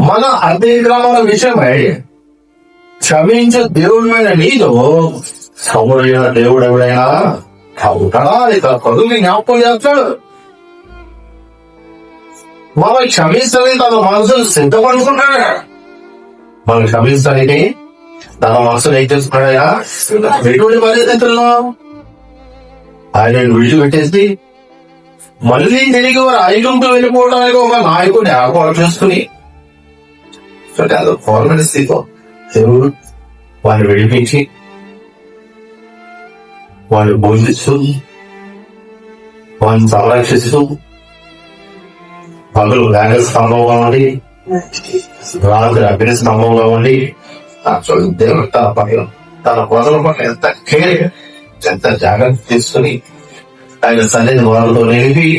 మన అతిక్రమణ విషయమై క్షమించే దేవుడి మీద నీదు సముడైన దేవుడు ఎవడైనా అవుతాడా ఇక పదులు జ్ఞాపకం చేస్తాడు. మనం క్షమించాలని తన మనసును సిద్ధపడుకుంటాడా మనం క్షమించడానికి తన మనసును ఏం చేసుకున్నాడా ఎటువంటి పరిస్థితుల్లో ఆయన విడిచిపెట్టేసి మళ్ళీ తిరిగి వారు ఐదుంటూ వెళ్ళిపోవడానికి ఒక నాయకుడిని ఏర్పాటు చేసుకుని అంటే అది గవర్నమెంట్ స్థితిలో దేవుడు వారిని విడిపించి వారిని బోధిస్తూ వారిని సంరక్షిస్తూ పగలు వేగ స్తంభంగా ఉండి రాత్రి అగ్ని స్తంభంగా ఉండి అసలు దేవుడు తన పట్ల తన ప్రజల పట్ల ఎంత కేర్ ఎంత జాగ్రత్త తీసుకుని ఆయన సన్నిధి వాళ్ళతో నిలిపి